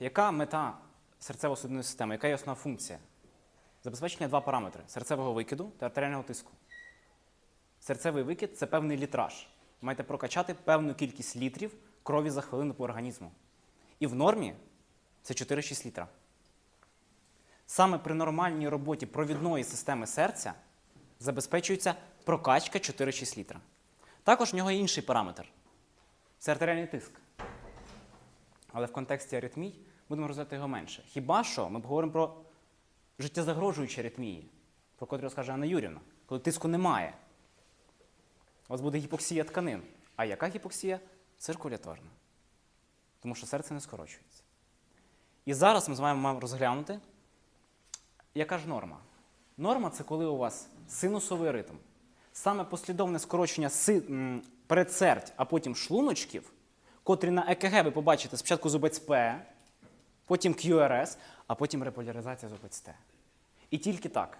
Яка мета серцево-судинної системи? Яка є основна функція? Забезпечення два параметри серцевого викиду та артеріального тиску. Серцевий викид це певний літраж. Маєте прокачати певну кількість літрів крові за хвилину по організму. І в нормі це 4-6 літра. Саме при нормальній роботі провідної системи серця забезпечується прокачка 4-6 літра. Також в нього є інший параметр це артеріальний тиск. Але в контексті аритмій будемо розглядати його менше. Хіба що ми говоримо про життєзагрожуючі аритмії, про котрі розкаже Анна Юрівна, коли тиску немає. У вас буде гіпоксія тканин. А яка гіпоксія? Циркуляторна. Тому що серце не скорочується. І зараз ми з вами маємо розглянути, яка ж норма? Норма це коли у вас синусовий ритм. Саме послідовне скорочення передсердь, а потім шлуночків, котрі на ЕКГ ви побачите спочатку зубець П, потім QRS, а потім реполяризація зубець Т. І тільки так.